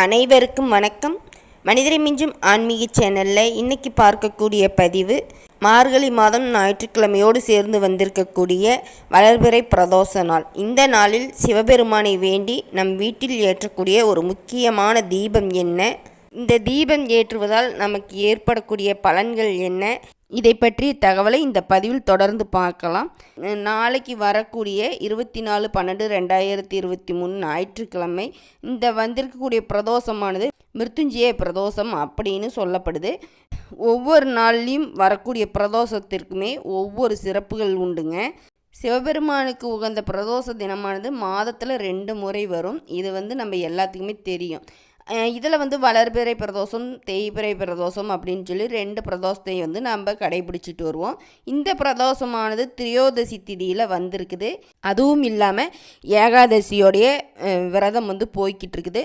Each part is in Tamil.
அனைவருக்கும் வணக்கம். மனிதரை மிஞ்சும் ஆன்மீக சேனலில் இன்னைக்கு பார்க்கக்கூடிய பதிவு மார்கழி மாதம் ஞாயிற்றுக்கிழமையோடு சேர்ந்து வந்திருக்கக்கூடிய வளர்பிறை பிரதோஷ நாள். இந்த நாளில் சிவபெருமானை வேண்டி நம் வீட்டில் ஏற்றக்கூடிய ஒரு முக்கியமான தீபம் என்ன? இந்த தீபம் ஏற்றுவதால் நமக்கு ஏற்படக்கூடிய பலன்கள் என்ன? இதை பற்றிய தகவலை இந்த பதிவில் தொடர்ந்து பார்க்கலாம். நாளைக்கு வரக்கூடிய இருபத்தி நாலு பன்னெண்டு ரெண்டாயிரத்தி இருபத்தி மூணு ஞாயிற்றுக்கிழமை இந்த வந்திருக்கக்கூடிய பிரதோஷமானது மிருத்துஞ்சய பிரதோஷம் அப்படின்னு சொல்லப்படுது. ஒவ்வொரு நாள்லேயும் வரக்கூடிய பிரதோஷத்திற்குமே ஒவ்வொரு சிறப்புகள் உண்டுங்க. சிவபெருமானுக்கு உகந்த பிரதோஷ தினமானது மாதத்தில் ரெண்டு முறை வரும். இது வந்து நம்ம எல்லாத்துக்குமே தெரியும். இதில் வந்து வளர்பிறை பிரதோஷம் தேய்பிறை பிரதோஷம் அப்படின்னு சொல்லி ரெண்டு பிரதோஷத்தை வந்து நம்ம கடைபிடிச்சிட்டு வருவோம். இந்த பிரதோஷமானது திரியோதசி திதியில் வந்திருக்குது. அதுவும் இல்லாமல் ஏகாதசியோடைய விரதம் வந்து போய்கிட்டு இருக்குது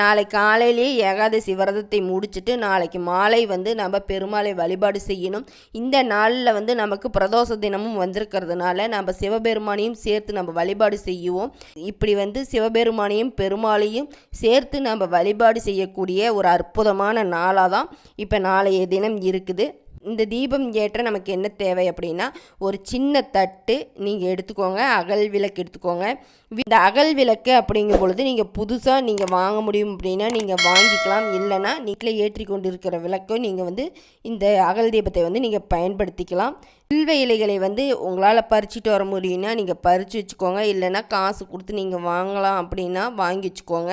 நாளை காலையிலேயே ஏகாதசி விரதத்தை முடிச்சுட்டு நாளைக்கு மாலை வந்து நம்ம பெருமாளை வழிபாடு செய்யணும். இந்த நாளில் வந்து நமக்கு பிரதோஷ தினமும் வந்திருக்கிறதுனால நம்ம சிவபெருமானையும் சேர்த்து நம்ம வழிபாடு செய்யுவோம் இப்படி வந்து சிவபெருமானையும் பெருமாளையும் சேர்த்து நம்ம வழிபாடு செய்யக்கூடிய ஒரு அற்புதமான நாளாக தான் இப்போ நாளைய தினம் இருக்குது. இந்த தீபம் ஏற்ற நமக்கு என்ன தேவை அப்படின்னா ஒரு சின்ன தட்டு நீங்கள் எடுத்துக்கோங்க அகல் விளக்கு எடுத்துக்கோங்க. இந்த அகல் விளக்கு அப்படிங்கும் பொழுது நீங்கள் புதுசாக நீங்கள் வாங்க முடியும் அப்படின்னா நீங்கள் வாங்கிக்கலாம். இல்லைன்னா நீட்டில் ஏற்றி கொண்டு இருக்கிற விளக்கை நீங்கள் வந்து இந்த அகல் தீபத்தை வந்து நீங்கள் பயன்படுத்திக்கலாம். வில்வ இலைகளை வந்து உங்களால் பறிச்சுட்டு வர முடியும்னா நீங்கள் பறித்து வச்சுக்கோங்க. இல்லைன்னா காசு கொடுத்து நீங்கள் வாங்கலாம் அப்படின்னா வாங்கி வச்சுக்கோங்க.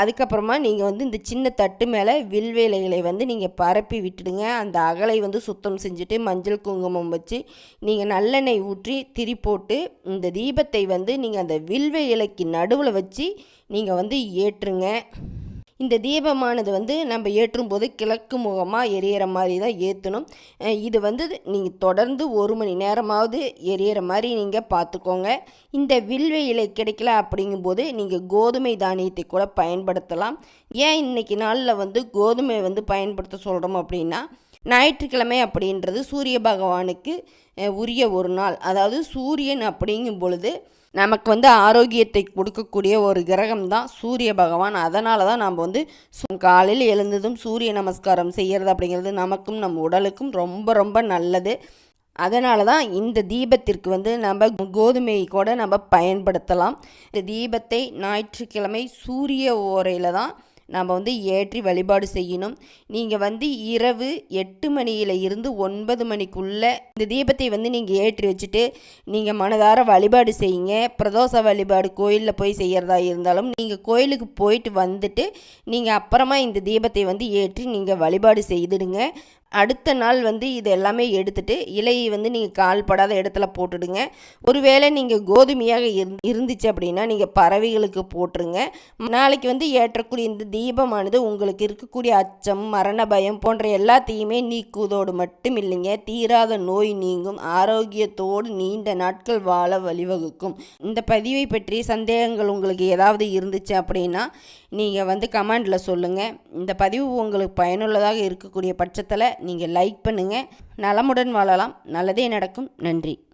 அதுக்கப்புறமா நீங்கள் வந்து இந்த சின்ன தட்டு மேலே வில்வ இலைகளை வந்து நீங்கள் பரப்பி விட்டுடுங்க. அந்த அகலை வந்து சுத்தம் செஞ்சுட்டு மஞ்சள் குங்குமம் வச்சு நீங்கள் நல்லெண்ணெய் ஊற்றி திரி போட்டு இந்த தீபத்தை வந்து நீங்கள் அந்த வில்வ இலைக்கு நடுவில் வச்சு நீங்கள் வந்து ஏற்றுங்க. இந்த தீபமானது வந்து நம்ம ஏற்றும் போது கிழக்கு முகமாக எரியற மாதிரி தான் ஏற்றணும் இது வந்து நீங்கள் தொடர்ந்து ஒரு மணி நேரமாவது எரியற மாதிரி நீங்கள் பார்த்துக்கோங்க இந்த வில்வ இலை கிடைக்கல அப்படிங்கும்போது நீங்கள் கோதுமை தானியத்தை கூட பயன்படுத்தலாம். ஏன் இன்னைக்கு நாளில் வந்து கோதுமை வந்து பயன்படுத்த சொல்கிறோம் அப்படின்னா ஞாயிற்றுக்கிழமை அப்படின்றது சூரிய பகவானுக்கு உரிய ஒரு நாள். அதாவது சூரியன் அப்படிங்கும் பொழுது நமக்கு வந்து ஆரோக்கியத்தை கொடுக்கக்கூடிய ஒரு கிரகம் தான் சூரிய பகவான். அதனால தான் நம்ம வந்து காலையில் எழுந்ததும் சூரிய நமஸ்காரம் செய்கிறது அப்படிங்கிறது நமக்கும் நம் உடலுக்கும் ரொம்ப ரொம்ப நல்லது. அதனால தான் இந்த தீபத்திற்கு வந்து நம்ம கோதுமை கூட நம்ம பயன்படுத்தலாம். இந்த தீபத்தை ஞாயிற்றுக்கிழமை சூரிய ஓரையில் தான் நாம் வந்து ஏற்றி வழிபாடு செய்யணும். நீங்கள் வந்து இரவு எட்டு மணியில் இருந்து ஒன்பது மணிக்குள்ளே இந்த தீபத்தை வந்து நீங்கள் ஏற்றி வச்சுட்டு நீங்கள் மனதார வழிபாடு செய்யுங்க. பிரதோஷ வழிபாடு கோயிலில் போய் செய்கிறதா இருந்தாலும் நீங்கள் கோயிலுக்கு போயிட்டு வந்துட்டு நீங்கள் அப்புறமா இந்த தீபத்தை வந்து ஏற்றி நீங்கள் வழிபாடு செய்துடுங்க. அடுத்த நாள் வந்து இது எல்லாமே எடுத்துட்டு இலையை வந்து நீங்கள் கால்படாத இடத்துல போட்டுடுங்க. ஒருவேளை நீங்கள் கோதுமையாக இருந்துச்சு அப்படின்னா நீங்கள் பறவைகளுக்கு போட்டுருங்க. நாளைக்கு வந்து ஏற்றக்கூடிய இந்த தீபமானது உங்களுக்கு இருக்கக்கூடிய அச்சம் மரண பயம் போன்ற எல்லாத்தையுமே நீக்குவதோடு மட்டும் இல்லைங்க. தீராத நோய் நீங்கும் ஆரோக்கியத்தோடு நீண்ட நாட்கள் வாழ வழிவகுக்கும். இந்த பதிவை பற்றி சந்தேகங்கள் உங்களுக்கு ஏதாவது இருந்துச்சு அப்படின்னா நீங்கள் வந்து கமெண்டில் சொல்லுங்கள் இந்த பதிவு உங்களுக்கு பயனுள்ளதாக இருக்கக்கூடிய பட்சத்தில் நீங்கள் லைக் பண்ணுங்கள் நலமுடன் வாழலாம். நல்லதே நடக்கும். நன்றி.